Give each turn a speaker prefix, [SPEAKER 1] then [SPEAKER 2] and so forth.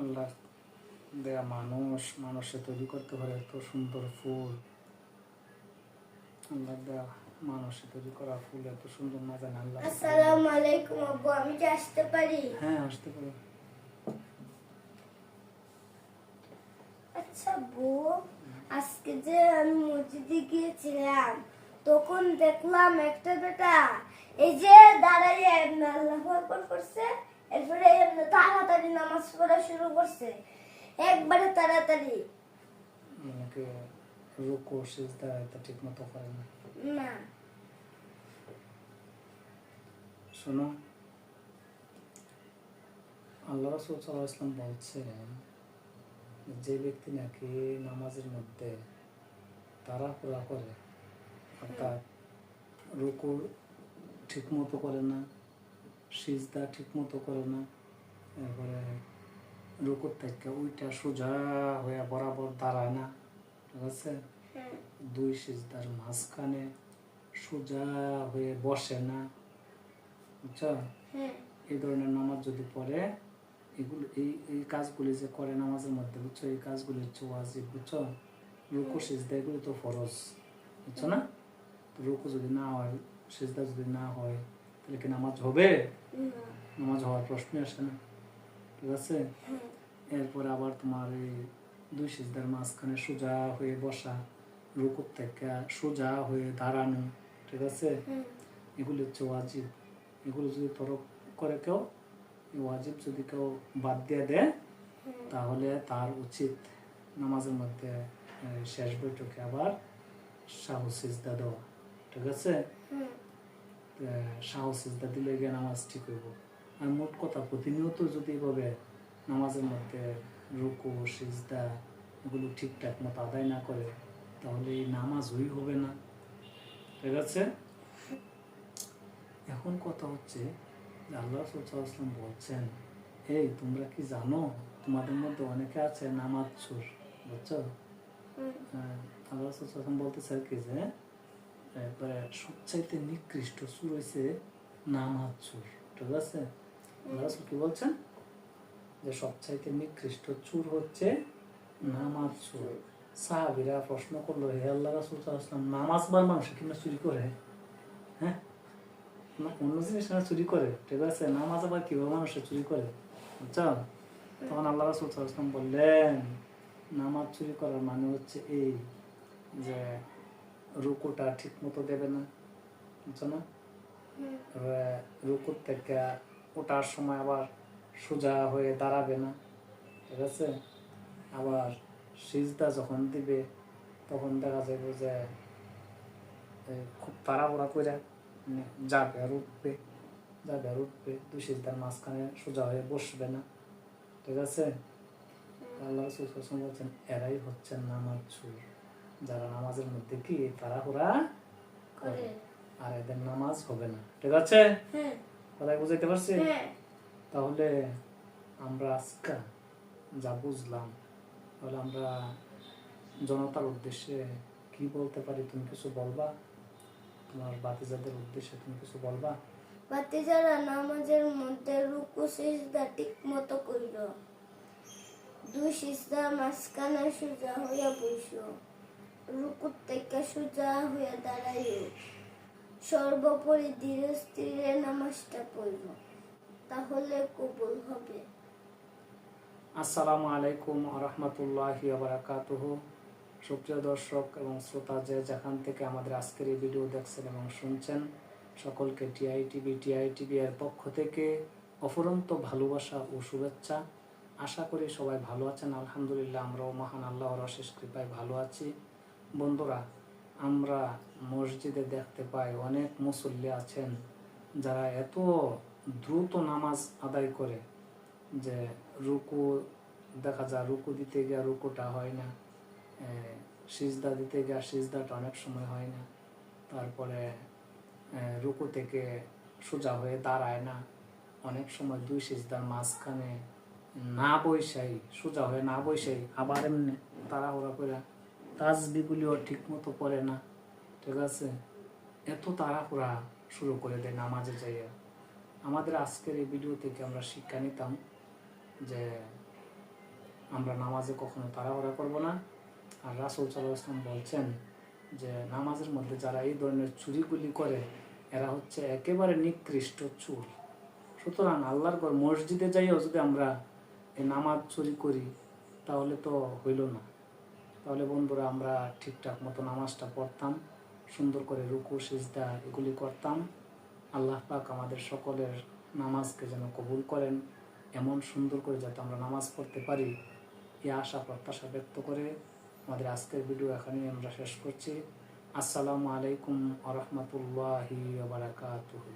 [SPEAKER 1] আল্লাহ দেয়া মানুষ মানুষে তৈরি করতে পারে এত সুন্দর ফুল। আল্লাহ দেয়া মানুষে তৈরি করা ফুল এত সুন্দর না জানে আল্লাহ
[SPEAKER 2] আসসালামু আলাইকুম আব্বু আমি কি আসতে পারি?
[SPEAKER 1] হ্যাঁ আসতে পারে।
[SPEAKER 2] আচ্ছা বউ আজকে যে আমি মসজিদে গিয়েছিলাম তখন দেখলাম একটা বেটা এই যে দাঁড়াইয়ে আল্লাহ করছে। এরপরে তাড়াতাড়ি নামাজ পড়া শুরু করছে। একবারে তাড়াতাড়ি।
[SPEAKER 1] অনেকে রুকু সিজদা এটা ঠিক মতো করে না।
[SPEAKER 2] না।
[SPEAKER 1] শোনো আল্লাহ রসুল সাল্লাহ ইসলাম বলছেন যে ব্যক্তি নাকি নামাজের মধ্যে তারা তাড়াহুড়া করে অর্থাৎ রুকু ঠিক মতো করে না সিজদা ঠিক মতো করে না। এরপরে রুকুর থেকে ওইটা সোজা হয়ে বরাবর দাঁড়ায় না ঠিক আছে? দুই সিজদার মাঝখানে সোজা হয়ে বসে না বুঝছ? এই ধরনের নামাজ যদি পড়ে এগুলো এই এই কাজগুলি যে করে নামাজের মধ্যে বুঝছ? এই কাজগুলি হচ্ছে ওয়াজিব বুঝছ? রুকু সিজদা এগুলো তো ফরজ বুঝছ না? রুকু যদি না হয় সিজদা যদি না হয় তাহলে কি নামাজ হবে? নামাজ হওয়ার প্রশ্নই আসে না। ঠিক আছে? এরপর আবার তোমার এই দুই সিজদার মাঝখানে সোজা হয়ে বসা রুকুর থেকে সোজা হয়ে দাঁড়ানো ঠিক আছে? এগুলো হচ্ছে ওয়াজিব। এগুলো যদি তরক করে কেউ ওয়াজিব যদি কেউ বাদ দিয়ে দেয় তাহলে তার উচিত নামাজের মধ্যে শেষ বৈঠকে আবার সিজদা দেওয়া। ঠিক আছে? শাহু সিজদা দিলে গিয়ে নামাজ ঠিক হইব। আর মোট কথা প্রতিনিয়ত যদি এভাবে নামাজের মধ্যে রুকু সিজদা এগুলো ঠিকঠাক মতো আদায় না করে তাহলে এই নামাজ হই হবে না। ঠিক আছে? এখন কথা হচ্ছে যে আল্লাহ সাল্লাম বলছেন এই তোমরা কি জানো তোমাদের মধ্যে অনেকে আছে নামাজ সুর বুঝছ?
[SPEAKER 2] হ্যাঁ
[SPEAKER 1] আল্লাহ সাল্লাম বলতে চাই কি যে একবারে সবচাইতে নিকৃষ্ট সুর হয়েছে নামাজ সুর। ঠিক আছে? রাসূল কি বলছেন? যে সবচাইতে নিকৃষ্ট চুর হচ্ছে নামাজ চুর সাহাবিরা প্রশ্ন করল, হে আল্লাহ রাসুল সাল্লাম নামাজ বার মানুষ? কিনা চুরি করে? হ্যাঁ? অন্য জিনিস না, চুরি করে। ঠিক আছে? নামাজ আবার কীভাবে মানুষে চুরি করে। বুঝছ? তখন আল্লাহ রাসুল সাল্লাম বললেন নামাজ চুরি করার মানে হচ্ছে এই যে রুকুটা ঠিক মতো দেবে না। বুঝছ না রুকুর থেকে ওঠার সময় আবার সোজা হয়ে দাঁড়াবে না ঠিক আছে? আবার সিজদা যখন দিবে তখন দেখা যাবে যে খুব তাড়াহুড়া করে মানে যাবে আর উঠবে। যাবে আর উঠবে দুই সিজদার মাঝখানে সোজা হয়ে বসবে না ঠিক আছে? আল্লাহ বলছেন এরাই হচ্ছেন নামাজ চুর যারা নামাজের মধ্যে কি তাড়াহুড়া করে।
[SPEAKER 2] করে
[SPEAKER 1] আর এদের নামাজ হবে না। ঠিক আছে?
[SPEAKER 2] হ্যাঁ।
[SPEAKER 1] কথায় বুঝাইতে পারছি?
[SPEAKER 2] হ্যাঁ।
[SPEAKER 1] তাহলে আমরা আজকে যা বুঝলাম তাহলে আমরা জনতার উদ্দেশ্যে কি বলতে পারি তুমি কিছু বলবা? তোমার বাতিজাদের উদ্দেশ্যে তুমি কিছু বলবা?
[SPEAKER 2] বাতি যারা নামাজের মধ্যে রুকু সিজদা ঠিক মতো কইল দুই সিজদা মাঝখানে সোজা হইয়া বইসো। রুকুর থেকে সোজা হইয়া দাঁড়াইও সর্বোপরি ধীরে স্থিরে নামাজটা পড়ল। তাহলে কবুল হবে।
[SPEAKER 1] আসসালামু আলাইকুম রহমতুল্লাহি বারাকাতুহু। সুপ্রিয় দর্শক এবং শ্রোতা, যে যেখান থেকে আমাদের আজকের এই ভিডিও দেখছেন এবং শুনছেন, সকলকে টিআই টিভি টিআই টিভি এর পক্ষ থেকে অফুরন্ত ভালোবাসা ও শুভেচ্ছা। আশা করি সবাই ভালো আছেন। আলহামদুলিল্লাহ, আমরাও মহান আল্লাহর অশেষ কৃপায় ভালো আছি। বন্ধুরা, আমরা মসজিদে দেখতে পাই অনেক মুসল্লি আছেন যারা এত দ্রুত নামাজ আদায় করে যে রুকু, দেখা যায় রুকু দিতে গিয়া রুকুটা হয় না সিজদা দিতে গিয়া সিজদাটা অনেক সময় হয় না, তারপরে রুকু থেকে সোজা হয়ে দাঁড়ায় না, অনেক সময় দুই সিজদার মাঝখানে না বৈশাই সোজা হয়ে না বৈশাই আবার এমনি তাড়াহুড়া করে তাজবিগুলিও ঠিক মতো পড়ে না। ঠিক আছে? এত তাড়াহুড়া শুরু করে দেয় নামাজে যাইয়া। আমাদের আজকের এই ভিডিও থেকে আমরা শিক্ষা নিতাম যে আমরা নামাজে কখনো তাড়াহুড়া করব না। আর রাসুল সাল্লাহ ইসলাম বলছেন যে নামাজের মধ্যে যারা এই ধরনের চুরিগুলি করে, এরা হচ্ছে একেবারে নিকৃষ্ট চুর। সুতরাং আল্লাহর ঘর মসজিদে যাইও যদি আমরা এই নামাজ চুরি করি, তাহলে তো হইল না। তাহলে বন্ধুরা আমরা ঠিকঠাক মতো নামাজটা পড়তাম, সুন্দর করে রুকু, সিজদা এগুলি করতাম। আল্লাহ পাক আমাদের সকলের নামাজকে যেন কবুল করেন, এমন সুন্দর করে যাতে আমরা নামাজ পড়তে পারি এই আশা, প্রত্যাশা ব্যক্ত করে আমাদের আজকের ভিডিও এখানেই আমরা শেষ করছি। আসসালামু আলাইকুম আ রহমতুল্লাহি বারাকাতুহু।